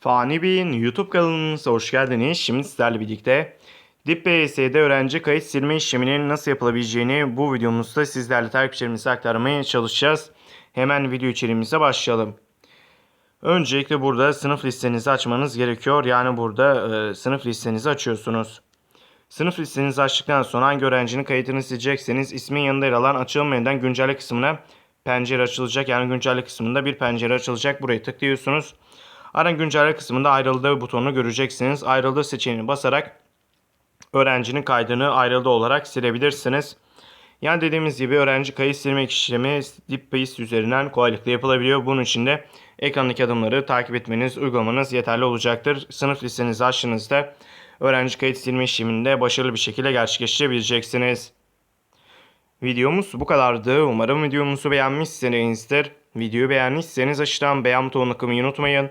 Fani Bey'in YouTube kanalımıza hoş geldiniz. Şimdi sizlerle birlikte Dip BS'de öğrenci kayıt silme işleminin nasıl yapılabileceğini bu videomuzda sizlerle takipçilerimize aktarmaya çalışacağız. Hemen video içeriğimize başlayalım. Öncelikle burada sınıf listenizi açmanız gerekiyor. Yani burada e, sınıf listenizi açıyorsunuz. Sınıf listenizi açtıktan sonra hangi öğrencinin kayıtını silecekseniz ismin yanında yer alan menüden güncelle kısmına pencere açılacak. Yani güncelle kısmında bir pencere açılacak. Buraya tıklıyorsunuz. Ara güncelle kısmında ayrıldığı butonunu göreceksiniz. Ayrıldığı seçeneğini basarak öğrencinin kaydını ayrıldı olarak silebilirsiniz. Yani dediğimiz gibi öğrenci kayıt silmek işlemi DipBase üzerinden kolaylıkla yapılabiliyor. Bunun için de ekrandaki adımları takip etmeniz, uygulamanız yeterli olacaktır. Sınıf listenizi açtığınızda öğrenci kayıt silme işleminde başarılı bir şekilde gerçekleştirebileceksiniz. Videomuz bu kadardı. Umarım videomuzu beğenmişsinizdir. Videoyu beğendiyseniz aşağıdan beğen butonuna tıklamayı unutmayın.